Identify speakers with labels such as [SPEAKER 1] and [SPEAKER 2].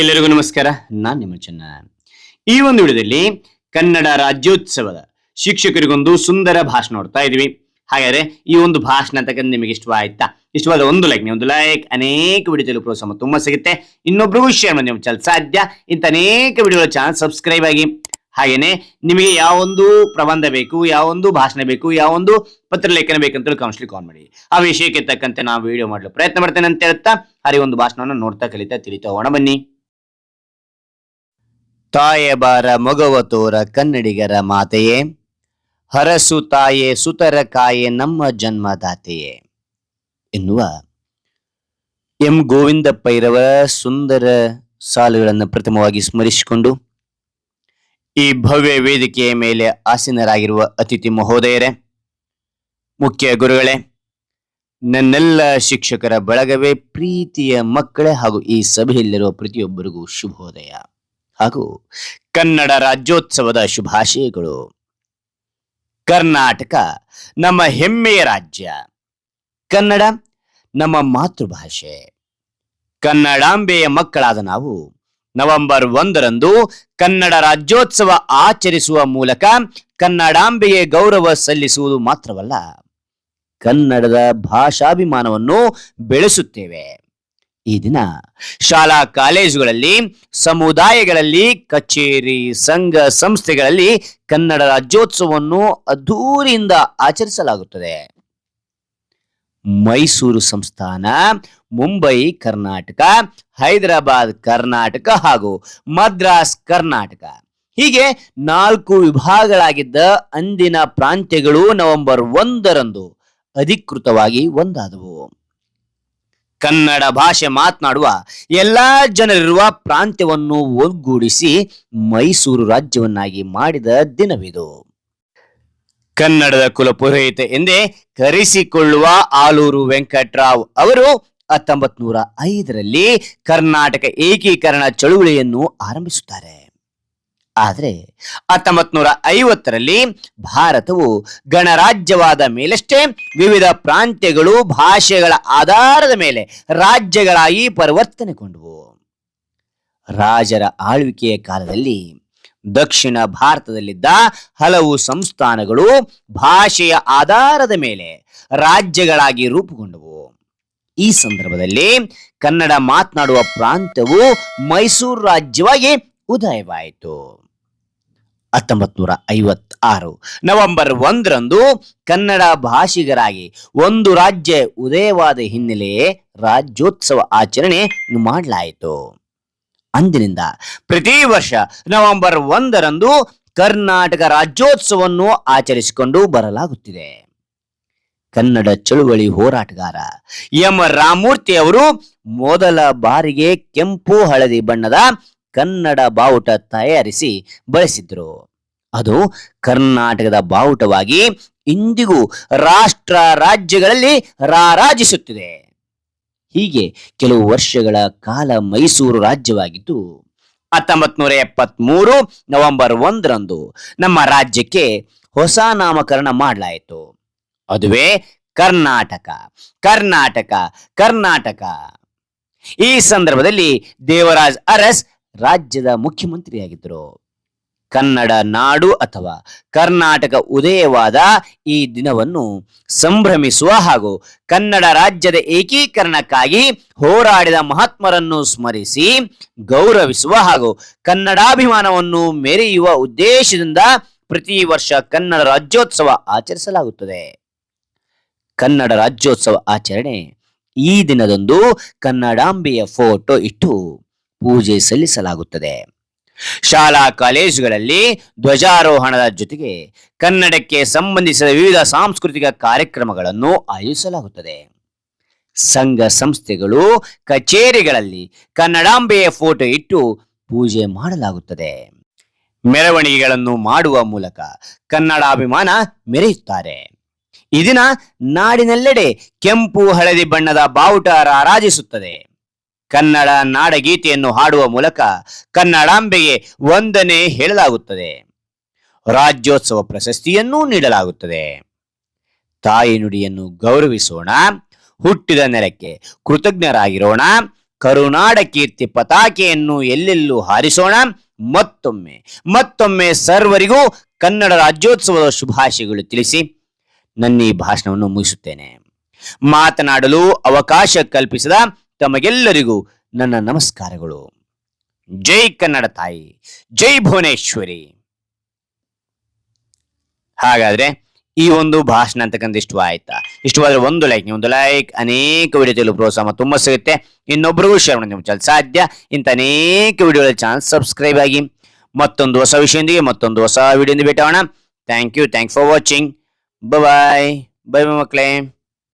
[SPEAKER 1] ಎಲ್ಲರಿಗೂ ನಮಸ್ಕಾರ. ನಾನು ನಿಮ್ಮ ಚೆನ್ನ. ಈ ಒಂದು ವಿಡಿಯೋದಲ್ಲಿ ಕನ್ನಡ ರಾಜ್ಯೋತ್ಸವದ ಶಿಕ್ಷಕರಿಗೊಂದು ಸುಂದರ ಭಾಷಣ ನೋಡ್ತಾ ಇದೀವಿ. ಹಾಗಾದ್ರೆ ಈ ಒಂದು ಭಾಷಣ ಅಂತಕ್ಕಂಥ ನಿಮಗೆ ಇಷ್ಟವಾಯ್ತಾ ಇಷ್ಟವಾದ ಒಂದು ಲೈಕ್ ನೀವು ಒಂದು ಲೈಕ್ ಅನೇಕ ವಿಡಿಯೋ ಪ್ರೋತ್ಸಾಹ ತುಂಬಾ ಸಿಗುತ್ತೆ. ಇನ್ನೊಬ್ರಿಗೂ ಶೇರ್ ಮಾಡಿ ನಿಮ್ಮ ಚಾನಲ್ ಸಾಧ್ಯ. ಇಂಥ ಅನೇಕ ವಿಡಿಯೋಗಳ ಚಾನಲ್ ಸಬ್ಸ್ಕ್ರೈಬ್ ಆಗಿ. ಹಾಗೇನೆ ನಿಮಗೆ ಯಾವೊಂದು ಪ್ರಬಂಧ ಬೇಕು, ಯಾವೊಂದು ಭಾಷಣ ಬೇಕು, ಯಾವೊಂದು ಪತ್ರ ಲೇಖನ ಬೇಕಂತ ಕೌನ್ಸಿಲಿಂಗ್ ಕಾಲ್ ಮಾಡಿ. ಆ ವಿಷಯಕ್ಕೆ ತಕ್ಕಂತೆ ನಾವು ವಿಡಿಯೋ ಮಾಡಲು ಪ್ರಯತ್ನ ಮಾಡ್ತೇನೆ ಅಂತ ಹೇಳ್ತಾ ಹರಿ ಒಂದು ಭಾಷಣವನ್ನು ನೋಡ್ತಾ, ಕಲಿತಾ, ತಿಳಿತಾ ಹೋಗೋಣ ಬನ್ನಿ. ತಾಯೆ ಬಾರ ಮೊಗವ ತೋರ ಕನ್ನಡಿಗರ ಮಾತೆಯೇ. ಹರಸು ತಾಯೆ, ಸುತರ ಕಾಯೆ ನಮ್ಮ ಜನ್ಮದಾತೆಯೇ. ಎನ್ನುವ ಎಂ ಗೋವಿಂದಪ್ಪಯ್ಯರವರ ಸುಂದರ ಸಾಲುಗಳನ್ನು ಪ್ರಥಮವಾಗಿ ಸ್ಮರಿಸಿಕೊಂಡು, ಈ ಭವ್ಯ ವೇದಿಕೆಯ ಮೇಲೆ ಆಸೀನರಾಗಿರುವ ಅತಿಥಿ ಮಹೋದಯರೇ, ಮುಖ್ಯ ಗುರುಗಳೇ, ನನ್ನೆಲ್ಲ ಶಿಕ್ಷಕರ ಬಳಗವೇ, ಪ್ರೀತಿಯ ಮಕ್ಕಳೇ ಹಾಗೂ ಈ ಸಭೆಯಲ್ಲಿರುವ ಪ್ರತಿಯೊಬ್ಬರಿಗೂ ಶುಭೋದಯ. ಹಾಗೂ ಕನ್ನಡ ರಾಜ್ಯೋತ್ಸವದ ಶುಭಾಶಯಗಳು. ಕರ್ನಾಟಕ ನಮ್ಮ ಹೆಮ್ಮೆಯ ರಾಜ್ಯ. ಕನ್ನಡ ನಮ್ಮ ಮಾತೃಭಾಷೆ. ಕನ್ನಡಾಂಬೆಯ ಮಕ್ಕಳಾದ ನಾವು ನವೆಂಬರ್ ಒಂದರಂದು ಕನ್ನಡ ರಾಜ್ಯೋತ್ಸವ ಆಚರಿಸುವ ಮೂಲಕ ಕನ್ನಡಾಂಬೆಗೆ ಗೌರವ ಸಲ್ಲಿಸುವುದು ಮಾತ್ರವಲ್ಲ, ಕನ್ನಡದ ಭಾಷಾಭಿಮಾನವನ್ನು ಬೆಳೆಸುತ್ತೇವೆ. ಈ ದಿನ ಶಾಲಾ ಕಾಲೇಜುಗಳಲ್ಲಿ, ಸಮುದಾಯಗಳಲ್ಲಿ, ಕಚೇರಿ, ಸಂಘ ಸಂಸ್ಥೆಗಳಲ್ಲಿ ಕನ್ನಡ ರಾಜ್ಯೋತ್ಸವವನ್ನು ಅದ್ದೂರಿಯಿಂದ ಆಚರಿಸಲಾಗುತ್ತದೆ. ಮೈಸೂರು ಸಂಸ್ಥಾನ, ಮುಂಬೈ, ಕರ್ನಾಟಕ, ಹೈದರಾಬಾದ್, ಕರ್ನಾಟಕ ಹಾಗೂ ಮದ್ರಾಸ್, ಕರ್ನಾಟಕ. ಹೀಗೆ ನಾಲ್ಕು ವಿಭಾಗಗಳಾಗಿದ್ದ ಅಂದಿನ ಪ್ರಾಂತ್ಯಗಳು ನವೆಂಬರ್ ಒಂದರಂದು ಅಧಿಕೃತವಾಗಿ ಒಂದಾದವು. ಕನ್ನಡ ಭಾಷೆ ಮಾತನಾಡುವ ಎಲ್ಲಾ ಜನರಿರುವ ಪ್ರಾಂತ್ಯವನ್ನು ಒಗ್ಗೂಡಿಸಿ ಮೈಸೂರು ರಾಜ್ಯವನ್ನಾಗಿ ಮಾಡಿದ ದಿನವಿದು. ಕನ್ನಡದ ಕುಲಪುರೋಹಿತ ಎಂದೇ ಕರೆಸಿಕೊಳ್ಳುವ ಆಲೂರು ವೆಂಕಟರಾವ್ ಅವರು ಹತ್ತೊಂಬತ್ ನೂರ ಐದರಲ್ಲಿ ಕರ್ನಾಟಕ ಏಕೀಕರಣ ಚಳುವಳಿಯನ್ನು ಆರಂಭಿಸುತ್ತಾರೆ. ಆದರೆ ಹತ್ತೊಂಬತ್ ನೂರ ಐವತ್ತರಲ್ಲಿ ಭಾರತವು ಗಣರಾಜ್ಯವಾದ ಮೇಲಷ್ಟೇ ವಿವಿಧ ಪ್ರಾಂತ್ಯಗಳು, ಭಾಷೆಗಳ ಆಧಾರದ ಮೇಲೆ ರಾಜ್ಯಗಳಾಗಿ ಪರಿವರ್ತನೆಗೊಂಡವು ರಾಜರ ಆಳ್ವಿಕೆಯ ಕಾಲದಲ್ಲಿ ದಕ್ಷಿಣ ಭಾರತದಲ್ಲಿದ್ದ ಹಲವು ಸಂಸ್ಥಾನಗಳು ಭಾಷೆಯ ಆಧಾರದ ಮೇಲೆ ರಾಜ್ಯಗಳಾಗಿ ರೂಪುಗೊಂಡವು. ಈ ಸಂದರ್ಭದಲ್ಲಿ ಕನ್ನಡ ಮಾತನಾಡುವ ಪ್ರಾಂತವು ಮೈಸೂರು ರಾಜ್ಯವಾಗಿ ಉದಯವಾಯಿತು. ಹತ್ತೊಂಬತ್ ನೂರ ಐವತ್ತಾರು ನವೆಂಬರ್ ಒಂದರಂದು ಕನ್ನಡ ಭಾಷಿಗರಾಗಿ ಒಂದು ರಾಜ್ಯ ಉದಯವಾದ ಹಿನ್ನೆಲೆ ರಾಜ್ಯೋತ್ಸವ ಆಚರಣೆ ಮಾಡಲಾಯಿತು. ಅಂದಿನಿಂದ ಪ್ರತಿ ವರ್ಷ ನವೆಂಬರ್ ಒಂದರಂದು ಕರ್ನಾಟಕ ರಾಜ್ಯೋತ್ಸವವನ್ನು ಆಚರಿಸಿಕೊಂಡು ಬರಲಾಗುತ್ತಿದೆ. ಕನ್ನಡ ಚಳುವಳಿ ಹೋರಾಟಗಾರ ಎಂ ರಾಮೂರ್ತಿ ಅವರು ಮೊದಲ ಬಾರಿಗೆ ಕೆಂಪು ಹಳದಿ ಬಣ್ಣದ ಕನ್ನಡ ಬಾವುಟ ತಯಾರಿಸಿ ಬಳಸಿದ್ರು. ಅದು ಕರ್ನಾಟಕದ ಬಾವುಟವಾಗಿ ಇಂದಿಗೂ ರಾಷ್ಟ್ರ ರಾಜ್ಯಗಳಲ್ಲಿ ರಾರಾಜಿಸುತ್ತಿದೆ. ಹೀಗೆ ಕೆಲವು ವರ್ಷಗಳ ಕಾಲ ಮೈಸೂರು ರಾಜ್ಯವಾಗಿದ್ದು ಹತ್ತೊಂಬತ್ ನೂರ ಎಪ್ಪತ್ಮೂರು ನವೆಂಬರ್ ಒಂದರಂದು ನಮ್ಮ ರಾಜ್ಯಕ್ಕೆ ಹೊಸ ನಾಮಕರಣ ಮಾಡಲಾಯಿತು. ಅದುವೇ ಕರ್ನಾಟಕ ಕರ್ನಾಟಕ ಕರ್ನಾಟಕ. ಈ ಸಂದರ್ಭದಲ್ಲಿ ದೇವರಾಜ್ ಅರಸ್ ರಾಜ್ಯದ ಮುಖ್ಯಮಂತ್ರಿಯಾಗಿದ್ದರು. ಕನ್ನಡ ನಾಡು ಅಥವಾ ಕರ್ನಾಟಕ ಉದಯವಾದ ಈ ದಿನವನ್ನು ಸಂಭ್ರಮಿಸುವ ಹಾಗೂ ಕನ್ನಡ ರಾಜ್ಯದ ಏಕೀಕರಣಕ್ಕಾಗಿ ಹೋರಾಡಿದ ಮಹಾತ್ಮರನ್ನು ಸ್ಮರಿಸಿ ಗೌರವಿಸುವ ಹಾಗೂ ಕನ್ನಡಾಭಿಮಾನವನ್ನು ಮೆರೆಯುವ ಉದ್ದೇಶದಿಂದ ಪ್ರತಿ ವರ್ಷ ಕನ್ನಡ ರಾಜ್ಯೋತ್ಸವ ಆಚರಿಸಲಾಗುತ್ತದೆ. ಕನ್ನಡ ರಾಜ್ಯೋತ್ಸವ ಆಚರಣೆ ಈ ದಿನದಂದು ಕನ್ನಡಾಂಬೆಯ ಫೋಟೋ ಇಟ್ಟು ಪೂಜೆ ಸಲ್ಲಿಸಲಾಗುತ್ತದೆ. ಶಾಲಾ ಕಾಲೇಜುಗಳಲ್ಲಿ ಧ್ವಜಾರೋಹಣದ ಜೊತೆಗೆ ಕನ್ನಡಕ್ಕೆ ಸಂಬಂಧಿಸಿದ ವಿವಿಧ ಸಾಂಸ್ಕೃತಿಕ ಕಾರ್ಯಕ್ರಮಗಳನ್ನು ಆಯೋಜಿಸಲಾಗುತ್ತದೆ. ಸಂಘ ಸಂಸ್ಥೆಗಳು, ಕಚೇರಿಗಳಲ್ಲಿ ಕನ್ನಡಾಂಬೆಯ ಫೋಟೋ ಇಟ್ಟು ಪೂಜೆ ಮಾಡಲಾಗುತ್ತದೆ. ಮೆರವಣಿಗೆಗಳನ್ನು ಮಾಡುವ ಮೂಲಕ ಕನ್ನಡಾಭಿಮಾನ ಮೆರೆಯುತ್ತಾರೆ. ಈ ದಿನ ನಾಡಿನೆಲ್ಲೆಡೆ ಕೆಂಪು, ಹಳದಿ ಬಣ್ಣದ ಬಾವುಟ ರಾರಾಜಿಸುತ್ತದೆ. ಕನ್ನಡ ನಾಡಗೀತೆಯನ್ನು ಹಾಡುವ ಮೂಲಕ ಕನ್ನಡಾಂಬೆಗೆ ವಂದನೆ ಹೇಳಲಾಗುತ್ತದೆ. ರಾಜ್ಯೋತ್ಸವ ಪ್ರಶಸ್ತಿಯನ್ನೂ ನೀಡಲಾಗುತ್ತದೆ. ತಾಯಿ ನುಡಿಯನ್ನು ಗೌರವಿಸೋಣ, ಹುಟ್ಟಿದ ನೆಲಕ್ಕೆ ಕೃತಜ್ಞರಾಗಿರೋಣ, ಕರುನಾಡ ಕೀರ್ತಿ ಪತಾಕೆಯನ್ನು ಎಲ್ಲೆಲ್ಲೂ ಹಾರಿಸೋಣ, ಮತ್ತೊಮ್ಮೆ ಮತ್ತೊಮ್ಮೆ ಸರ್ವರಿಗೂ ಕನ್ನಡ ರಾಜ್ಯೋತ್ಸವದ ಶುಭಾಶಯಗಳು ತಿಳಿಸಿ ನನ್ನ ಈ ಭಾಷಣವನ್ನು ಮುಗಿಸುತ್ತೇನೆ. ಮಾತನಾಡಲು ಅವಕಾಶ ಕಲ್ಪಿಸಿದ ತಮಗೆಲ್ಲರಿಗೂ ನನ್ನ ನಮಸ್ಕಾರಗಳು. ಜೈ ಕನ್ನಡ ತಾಯಿ, ಜೈ ಭುವನೇಶ್ವರಿ. ಹಾಗಾದ್ರೆ ಈ ಒಂದು ಭಾಷಣ ಅಂತಕ್ಕಂಥ ಇಷ್ಟವಾಯ್ತಾ? ಇಷ್ಟವಾದ್ರೆ ಒಂದು ಲೈಕ್ ನೀವು ಒಂದು ಲೈಕ್ ಅನೇಕ ವಿಡಿಯೋ ಪ್ರೋತ್ಸಾಹ ತುಂಬ ಸಿಗುತ್ತೆ. ಇನ್ನೊಬ್ಬರಿಗೂ ಶೇರ್ ಮಾಡಿ ನಿಮ್ಮ ಸಾಧ್ಯ. ಇಂಥ ಅನೇಕ ವಿಡಿಯೋಗಳ ಚಾನಲ್ ಸಬ್ಸ್ಕ್ರೈಬ್ ಆಗಿ ಮತ್ತೊಂದು ಹೊಸ ವಿಷಯದೊಂದಿಗೆ ಮತ್ತೊಂದು ಹೊಸ ವಿಡಿಯೋದಿಂದ ಭೇಟಾಗೋಣ thank you thank for watching bye bye ಮಕ್ಕಳೇ.